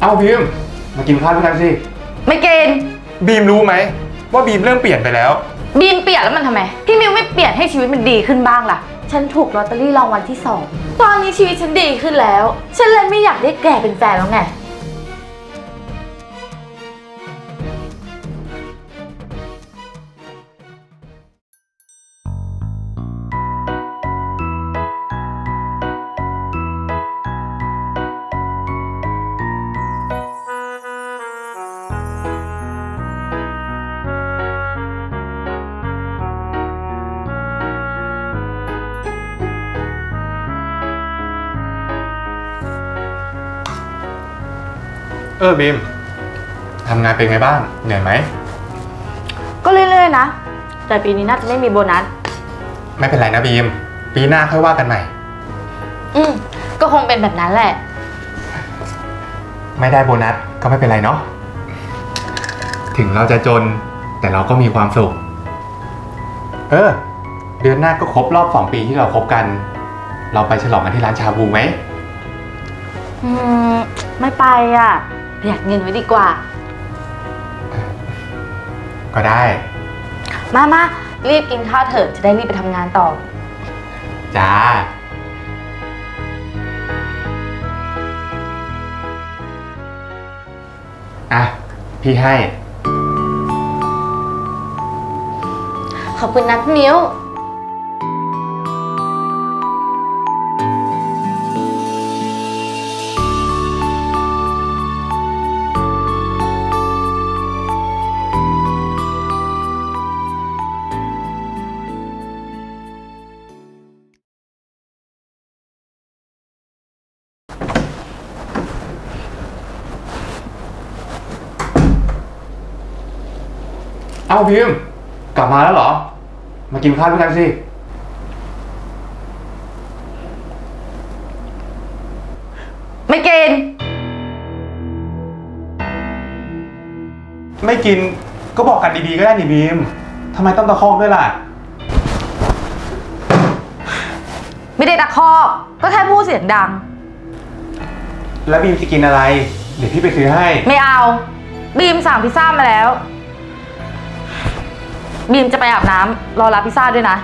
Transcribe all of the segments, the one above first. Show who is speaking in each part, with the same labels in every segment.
Speaker 1: เอ้าบีมมากินข้าวด้วยกันสิ
Speaker 2: ไม่เกณฑ์
Speaker 1: บีมรู้ไหมว่าบีมเริ่มเปลี่ยนไปแล้ว
Speaker 2: บีมเปลี่ยนแล้วมันทำไม พี่มิวไม่เปลี่ยนให้ชีวิตมันดีขึ้นบ้างล่ะ ฉันถูกลอตเตอรี่รางวัลที่สอง ตอนนี้ชีวิตฉันดีขึ้นแล้ว ฉันเลยไม่อยากได้แกเป็นแฟนแล้วไง
Speaker 1: เออบีมทำงานเป็นไงบ้าง เหนื่อยไหม
Speaker 2: ก็เรื่อยๆนะ แต่ปีนี้น่าจะไม่มีโบนัส
Speaker 1: ไม่เป็นไรนะบีม ปีหน้าค่อยว่ากันใหม่
Speaker 2: อืม ก็คงเป็นแบบนั้นแหละ
Speaker 1: ไม่ได้โบนัสก็ไม่เป็นไรเนาะ ถึงเราจะจนแต่เราก็มีความสุข เออ เดือนหน้าก็ครบรอบสองปีที่เราคบกัน เราไปฉลองกันที่ร้านชาบูไหม
Speaker 2: อืม ไม่ไปอะ ประหยัดเงินไว้ดีกว่า
Speaker 1: ก็ได้
Speaker 2: มามารีบกินข้าวเถอะจะได้รีบไปทำงานต่อ
Speaker 1: จ้า อะ พี่ให้
Speaker 2: ขอบคุณนะพี่มิว
Speaker 1: เอ้าพิมพ์กลับมาแล้วเหรอ มากินข้าวด้วยกันสิ
Speaker 2: ไม่เกณฑ์
Speaker 1: ไม่กินก็บอกกันดีๆก็ได้นี่บีมทำไมต้องตะคอกด้วยล่ะ
Speaker 2: ไม่ได้ตะคอกก็แค่พูดเสียงดัง
Speaker 1: แล้วบีมจะกินอะไร เดี๋ยวพี่ไปซื้อให้
Speaker 2: ไม่เอา บีมสั่งพิซซ่ามาแล้ว บีมจะไปอาบน้ำรอรับพิซซ่าด้วยนะ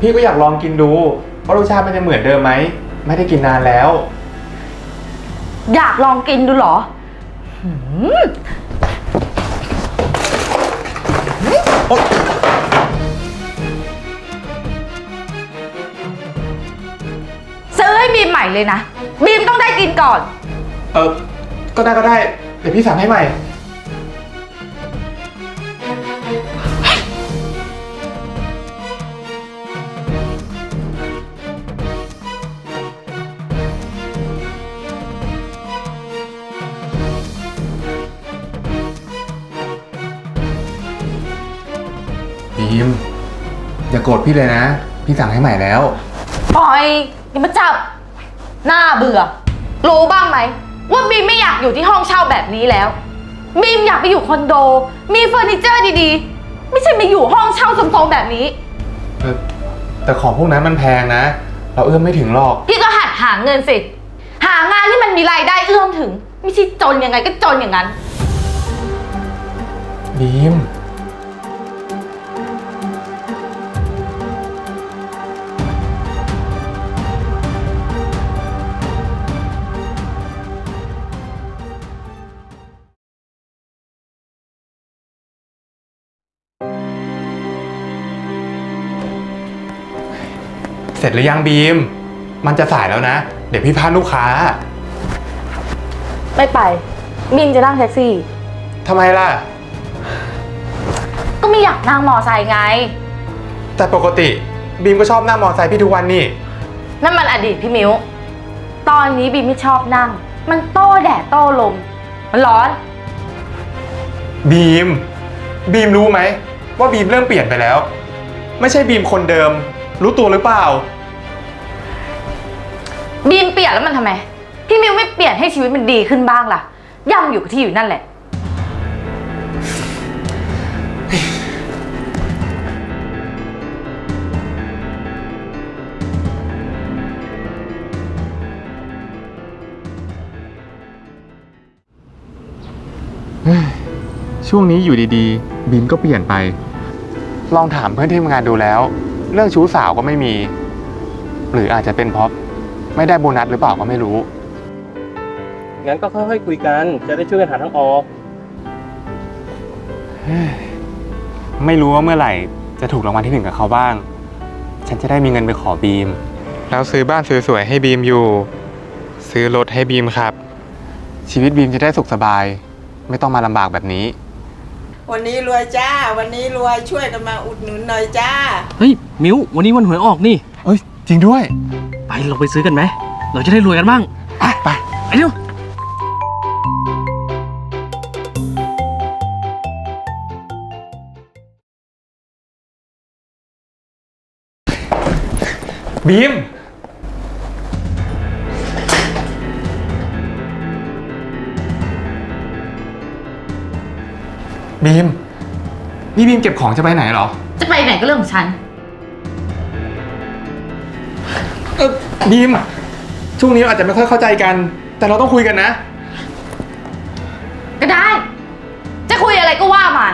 Speaker 2: พี่ก็อ
Speaker 1: ยากลองกินดูว่ารสชาติมันจะเหมือนเดิมไหม ไม่ได้กินนานแล้ว
Speaker 2: อยากลองกินดูเหรอหืมซื้อให้บีมใหม่เลยนะ บีมต้องได้กินก่อน
Speaker 1: เออ ก็ได้ก็ได้ เดี๋ยวพี่สั่งให้ใหม่ บีมอย่าโกรธพี่เลยนะ พี่สั่งให้ใหม่แล้ว
Speaker 2: ปล่อยอย่ามาจับ หน้าเบื่อ รู้บ้างไหม ว่าบีมไม่อยากอยู่ที่ห้องเช่าแบบนี้แล้วบีมอยากไปอยู่คอนโด มีเฟอร์นิเจอร์ดีๆ ไม่ใช่มาอยู่ห้องเช่าโซมๆแบบนี้
Speaker 1: เออแต่ของพวกนั้นมันแพงนะ เราเอื้อมไม่ถึงหรอก
Speaker 2: พี่ก็หัดหาเงินสิหางานที่มันมีรายได้เอื้อมถึง ไม่ใช่จนยังไงก็จนอย่างนั้น
Speaker 1: บีม เสร็จหรือยังบีม มันจะสายแล้วนะ เดี๋ยวพี่พลาดลูกค้า
Speaker 2: ไม่ไปบีมจะนั่งแท็กซี่
Speaker 1: ทำไมล่ะ
Speaker 2: ก็ไม่อยากนั่งมอไซค์ไง
Speaker 1: แต่ปกติบีมก็ชอบนั่งมอเตอร์ไซค์พี่ทุกวันนี่
Speaker 2: นั่นมันอดีตพี่มิว ตอนนี้บีมไม่ชอบนั่ง มันโต้แดดโต้ลม มันร้อน
Speaker 1: บีม บีมรู้ไหม ว่าบีมเริ่มเปลี่ยนไปแล้ว ไม่ใช่บีมคนเดิม รู้ตัวหรือเปล่า
Speaker 2: บีมเปลี่ยนแล้วมันทำไม พี่มิวไม่เปลี่ยนให้ชีวิตมันดีขึ้นบ้างล่ะ ย่ำอยู่กับที่อยู่นั่นแหละ
Speaker 1: ช่วงนี้อยู่ดีๆ บีมก็เปลี่ยนไป ลองถามเพื่อนที่ทำงานดูแล้ว เรื่องชู้สาวก็ไม่มี หรืออาจจะเป็นเพราะ ไม่ได้โบนัสหรือเปล่าก็ไม่รู้
Speaker 3: งั้นก็ค่อยๆคุยกัน จะได้ช่วยกันหาทางออก
Speaker 1: ไม่รู้ว่าเมื่อไหร่จะถูกรางวัลที่หนึ่งกับเขาบ้าง ฉันจะได้มีเงินไปขอบีม แล้วซื้อบ้านสวยๆให้บีมอยู่ ซื้อรถให้บีมครับ ชีวิตบีมจะได้สุขสบาย ไม่ต้องมาลำบากแบบนี้
Speaker 4: วันนี้รวยจ้า วันนี้รวยช่วยกันมาอุดหนุนหน่อยจ้า
Speaker 3: เฮ้ย มิววันนี้วันหวยออกนี่
Speaker 1: เอ้ย จริงด้วย
Speaker 3: ไปเราไปซื้อกันไหม เราจะได้รวยกันบ้าง
Speaker 1: ไปไป
Speaker 3: ไปเร็ว
Speaker 1: บีม บีม นี่บีมเก็บของจะไปไหนเหรอ
Speaker 2: จะไปไหนก็เรื่องของฉัน
Speaker 1: เออบีม ช่วงนี้เราอาจจะไม่ค่อยเข้าใจกัน แต่เราต้องคุยกันนะ
Speaker 2: ก็ได้ จะคุยอะไรก็ว่ามา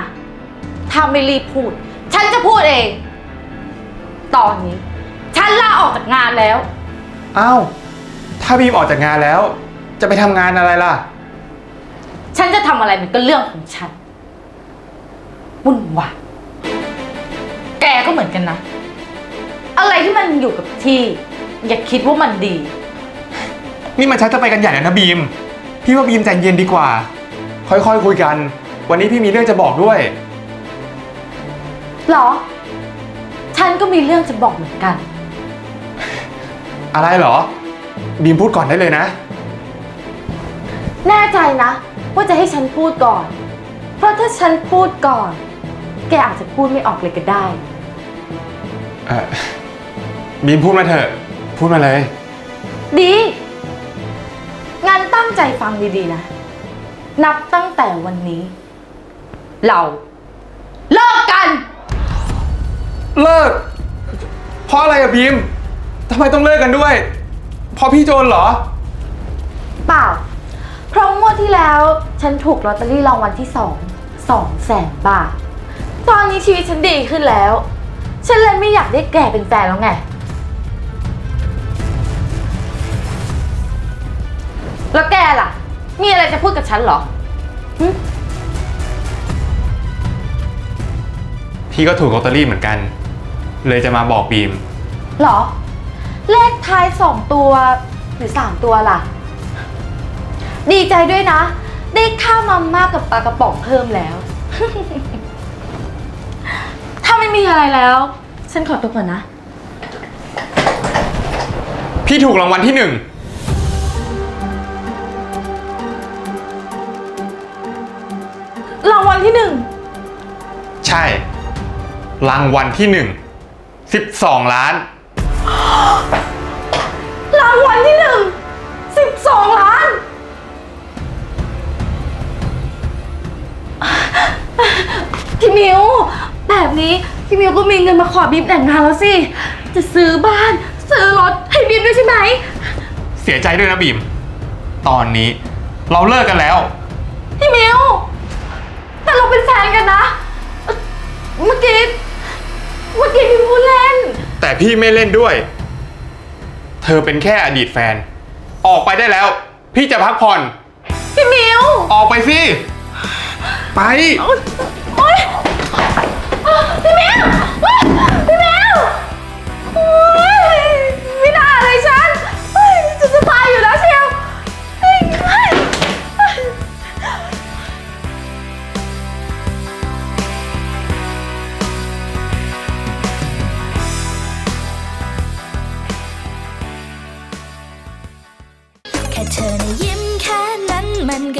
Speaker 2: ถ้าไม่รีบพูด ฉันจะพูดเอง ตอนนี้ ฉันลาออกจากงานแล้ว
Speaker 1: อ้าว ถ้าบีมออกจากงานแล้ว จะไปทำงานอะไรล่ะ
Speaker 2: ฉันจะทำอะไรมันก็เรื่องของฉันวุ่นวายแกก็เหมือนกันนะ อะไรที่มันอยู่กับที่ อย่าคิดว่ามันดี
Speaker 1: นี่มันชักจะไปกันใหญ่แล้วนะบีม พี่ว่าบีมใจเย็นดีกว่า ค่อยๆคุยกัน วันนี้พี่มีเรื่องจะบอกด้วย
Speaker 2: หรอ ฉันก็มีเรื่องจะบอกเหมือนกัน
Speaker 1: อะไรเหรอ บีมพูดก่อนได้เลยนะ
Speaker 2: แน่ใจนะ ว่าจะให้ฉันพูดก่อน เพราะถ้าฉันพูดก่อน แกอาจจะพูดไม่ออกเลยก็ได้
Speaker 1: เออบีมพูดมาเถอะ พูดมาเลย
Speaker 2: ดีงั้นตั้งใจฟังดีๆนะ นับตั้งแต่วันนี้ เรา เลิกกัน
Speaker 1: เลิก เพราะอะไรอะบีมทำไมต้องเลิกกันด้วย เพราะพี่โจรเหรอ
Speaker 2: เปล่า เพราะงวดที่แล้วฉันถูกลอตเตอรี่รางวัลที่สองสองแสนบาท ตอนนี้ชีวิตฉันดีขึ้นแล้ว ฉันเลยไม่อยากได้แกเป็นแฟนแล้วไง แล้วแกล่ะ มีอะไรจะพูดกับฉันเหรอหึ
Speaker 1: พี่ก็ถูกลอตเตอรี่เหมือนกัน เลยจะมาบอกบีม
Speaker 2: เหรอ เลขท้ายสองตัวหรือสามตัวล่ะ ดีใจด้วยนะ ได้ข้าวมาม่ากับปลากระป๋องเพิ่มแล้ว ถ้าไม่มีอะไรแล้ว ฉันขอตัวก่อนนะ
Speaker 1: พี่ถูกรางวัลที่หนึ่งา
Speaker 2: งวัลที่หนึ่ง
Speaker 1: ใช่ รางวัลที่หนึ่งสิบสองล้าน
Speaker 2: รางวัลที่หนึ่งสิบสองล้าน พี่มิว แบบนี้พี่มิวก็มีเงินมาขอบีมแต่งงานแล้วสิ จะซื้อบ้าน ซื้อรถให้บีมด้วยใช่ไหม
Speaker 1: เสียใจด้วยนะบีม ตอนนี้เราเลิกกันแล้ว
Speaker 2: พี่มิวแต่เราเป็นแฟนกันนะเอ่อเมื่อกี้ เมื่อกี้พี่พูดเล่น
Speaker 1: แต่พี่ไม่เล่นด้วย เธอเป็นแค่อดีตแฟน ออกไปได้แล้ว พี่จะพักผ่อน
Speaker 2: พี่มิว
Speaker 1: ออกไปสิ ไป
Speaker 2: โอ๊ยพี่มิว